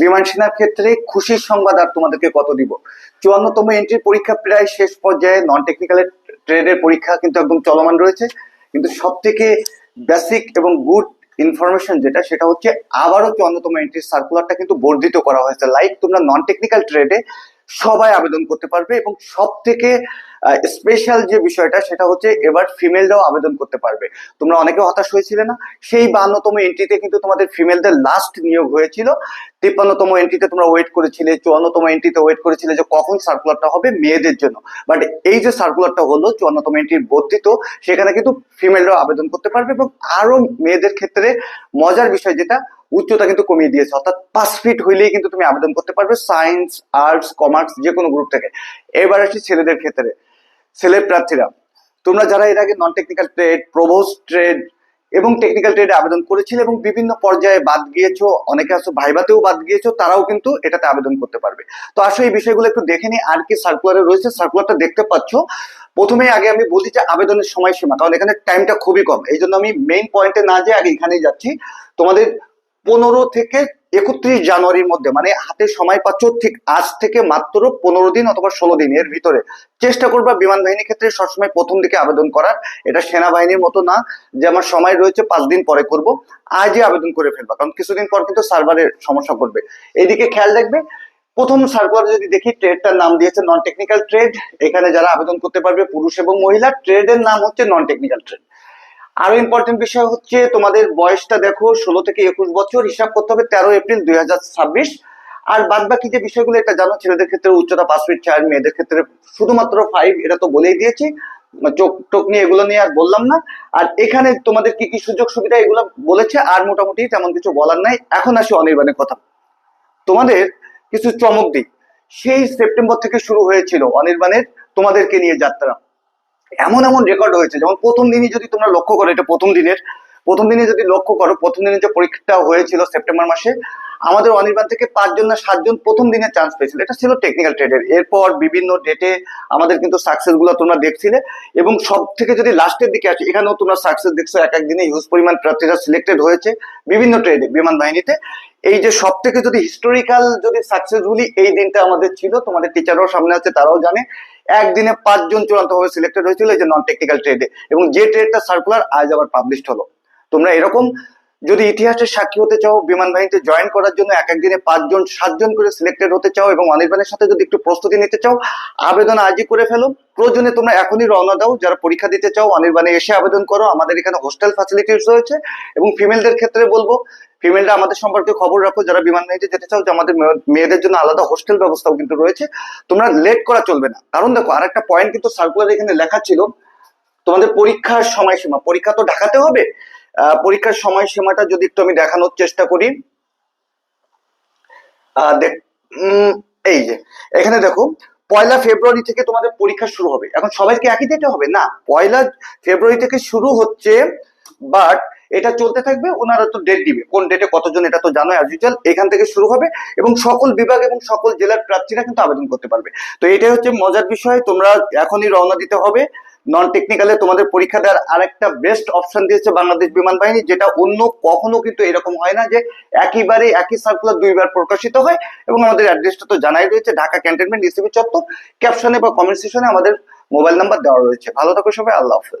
বিমান সেনার ক্ষেত্রে খুশির সংবাদ আর তোমাদেরকে কত দিব? চুয়ান্নতম এন্ট্রি পরীক্ষা প্রায় শেষ পর্যায়ে নন টেকনিক্যাল ট্রেডের পরীক্ষা কিন্তু একদম চলমান রয়েছে। কিন্তু সব থেকে বেসিক এবং গুড ইনফরমেশন যেটা, সেটা হচ্ছে আবারও চুয়ান্নতম এন্ট্রি সার্কুলারটা কিন্তু বর্ধিত করা হয়েছে। লাইক তোমরা নন টেকনিক্যাল ট্রেডে সবাই আবেদন করতে পারবে এবং সব থেকে স্পেশাল যে বিষয়টা সেটা হচ্ছে এবার ফিমেলরাও আবেদন করতে পারবে। তোমরা অনেকে হতাশ হয়েছিলে না? সেই বান্নতম এন্ট্রিতে কিন্তু তোমাদের ফিমেলদের লাস্ট নিয়োগ হয়েছিল। তিপ্পান্নতম এন্ট্রিতে তোমরা ওয়েট করেছিলে, চুয়ান্নতম এন্ট্রিতে ওয়েট করেছিলে যে কখন সার্কুলারটা হবে মেয়েদের জন্য। বাট এই যে সার্কুলারটা হলো, চুয়ান্নতম এন্ট্রির বর্ধিত, সেখানে কিন্তু ফিমেলরাও আবেদন করতে পারবে এবং আরও মেয়েদের ক্ষেত্রে মজার বিষয় যেটা উচ্চতা কিন্তু কমিয়ে দিয়েছে। অর্থাৎ পাঁচ ফিট হইলেই কিন্তু তুমি আবেদন করতে পারবে সায়েন্স আর্টস কমার্স যে কোনো গ্রুপ থেকে। এবার আসি ছেলেদের ক্ষেত্রে। ছেলে প্রার্থীরা, তোমরা যারা এর আগে non technical trade provost trade এবং টেকনিক্যাল ট্রেডে আবেদন করেছিলে এবং বিভিন্ন পর্যায়ে বাদ গিয়েছো, অনেকে আসো ভাইবাতেও বাদ গিয়েছো, তারাও কিন্তু এটাতে আবেদন করতে পারবে। তো আসলে এই বিষয়গুলো একটু দেখে নিই, আর কি সার্কুলারে রয়েছে। সার্কুলারটা দেখতে পাচ্ছ। প্রথমে আগে আমি বলছি যে আবেদনের সময়সীমা, কারণ এখানে টাইমটা খুবই কম। এই জন্য আমি মেইন পয়েন্টে না যেয়ে আগে এখানেই যাচ্ছি। তোমাদের পনেরো থেকে একত্রিশ জানুয়ারির মধ্যে মানে হাতে সময় পাচ্ছ ঠিক আজ থেকে মাত্র পনেরো দিন অথবা ষোলো দিন এর ভিতরে। চেষ্টা করবা বিমান বাহিনীর ক্ষেত্রে সবসময় প্রথম দিকে আবেদন করার। এটা সেনাবাহিনীর মতো না যে আমার সময় রয়েছে, পাঁচ দিন পরে করব। আজই আবেদন করে ফেলবা, কারণ কিছুদিন পর কিন্তু সার্ভারের সমস্যা করবে। এইদিকে খেয়াল রাখবে, প্রথম সার্কুলার যদি দেখি ট্রেডটার নাম দিয়েছে নন টেকনিক্যাল ট্রেড এখানে যারা আবেদন করতে পারবে পুরুষ এবং মহিলা, ট্রেডের নাম হচ্ছে নন টেকনিক্যাল ট্রেড আরও ইম্পর্টেন্ট বিষয় হচ্ছে তোমাদের বয়সটা দেখো ষোলো থেকে একুশ বছর, হিসাব করতে হবে তেরো এপ্রিল দুই হাজার ছাব্বিশ। আর বাদ বাকি যে বিষয়গুলো, এটা জানো, ছেলেদের ক্ষেত্রে উচ্চতা পাঁচ ফিট চার, মেয়েদের ক্ষেত্রে শুধুমাত্র ফাইভ এটা তো বলেই দিয়েছি। চোখ টোক নিয়ে এগুলো নিয়ে আর বললাম না। আর এখানে তোমাদের কি কি সুযোগ সুবিধা এগুলো বলেছে, আর মোটামুটি তেমন কিছু বলার নাই। এখন আসি অনির্বাণের কথা। তোমাদের কিছু চমক দিই। সেই সেপ্টেম্বর থেকে শুরু হয়েছিল অনির্বাণের তোমাদেরকে নিয়ে যাত্রা। এমন এমন রেকর্ড হয়েছে, যেমন প্রথম দিনই যদি তোমরা লক্ষ্য করো, এটা প্রথম দিনের, প্রথম দিনে যদি লক্ষ্য করো, প্রথম দিনে যে পরীক্ষাটা হয়েছিল সেপ্টেম্বর মাসে আমাদের অনির্বাণ থেকে পাঁচজন না সাতজন প্রথম দিনে চান্স পেয়েছিল। এটা ছিল টেকনিক্যাল ট্রেডের এরপর বিভিন্ন ডেটে আমাদের কিন্তু সাকসেসগুলো তোমরা দেখছিলে এবং সব থেকে যদি লাস্টের দিকে আসে, এখানেও তোমরা সাকসেস দেখছ, এক এক দিনে হিউজ পরিমাণ প্রার্থীরা সিলেক্টেড হয়েছে বিভিন্ন ট্রেডে বিমান বাহিনীতে। এই যে সব থেকে যদি হিস্টোরিক্যাল যদি সাকসেস বলি এই দিনটা আমাদের ছিল, তোমাদের টিচাররাও সামনে আছে, তারাও জানে, একদিনে পাঁচজন চূড়ান্ত ভাবে সিলেক্টেড হয়েছিল এই যে নন টেকনিক্যাল ট্রেডে এবং যে ট্রেডটা সার্কুলার আজ আবার পাবলিশড হলো। তোমরা এরকম যদি ইতিহাসের সাক্ষী হতে চাও, বিমান বাহিনীতে জয়েন করার জন্য এক একদিনে পাঁচজন, সাতজন করে সিলেক্টেড হতে চাও এবং অনির্বাণের সাথে যদি একটু প্রস্তুতি নিতে চাও, আবেদন আজই করে ফেলো। প্রয়োজনে তোমরা এখনই রওনা দাও। যারা পরীক্ষা দিতে চাও অনির্বাণে এসে আবেদন করো। আমাদের এখানে হোস্টেল ফ্যাসিলিটিস রয়েছে এবং ফিমেলদের ক্ষেত্রে বলব ফিমেলরা আমাদের সম্পর্কে খবর রাখো। যারা বিমান বাহিনীতে যেতে চাও, যে আমাদের মেয়েদের জন্য আলাদা হোস্টেল ব্যবস্থাও কিন্তু রয়েছে। তোমরা লেট করা চলবে না। কারণ দেখো আর একটা পয়েন্ট কিন্তু সার্কুলার এখানে লেখা ছিল, তোমাদের পরীক্ষার সময়সীমা। পরীক্ষা তো ঢাকাতে হবে। পরীক্ষার সময়সীমাটা যদি একটু আমি দেখানোর চেষ্টা করি। এই যে, এখানে দেখো, পয়লা ফেব্রুয়ারি থেকে তোমাদের পরীক্ষা শুরু হবে। এখন সবাইকে একই ডেটে হবে? না, পয়লা ফেব্রুয়ারি থেকে শুরু হচ্ছে বাট এটা চলতে থাকবে, ওনারা তো ডেট দিবে। কোন ডেটে কতজন, এটা তো জানো অ্যাজ ইউজুয়াল এখান থেকে শুরু হবে, এবং সকল বিভাগ এবং সকল জেলার প্রার্থীরা কিন্তু আবেদন করতে পারবে। তো এটাই হচ্ছে মজার বিষয়, তোমরা এখনই রওনা দিতে হবে। নন টেকনিক্যালে তোমাদের পরীক্ষা দেওয়ার আরেকটা বেস্ট অপশন দিয়েছে বাংলাদেশ বিমান বাহিনী, যেটা অন্য কখনো কিন্তু এরকম হয় না যে একইবারে একই সার্কুলার দুইবার প্রকাশিত হয় এবং আমাদের অ্যাড্রেসটা তো জানাই রয়েছে, ঢাকা ক্যান্টনমেন্ট ইসিবি চত্বর ক্যাপশনে বা কমেন্ট সেকশনে আমাদের মোবাইল নাম্বার দেওয়া রয়েছে। ভালো থাকো সবাই, আল্লাহ হাফেজ।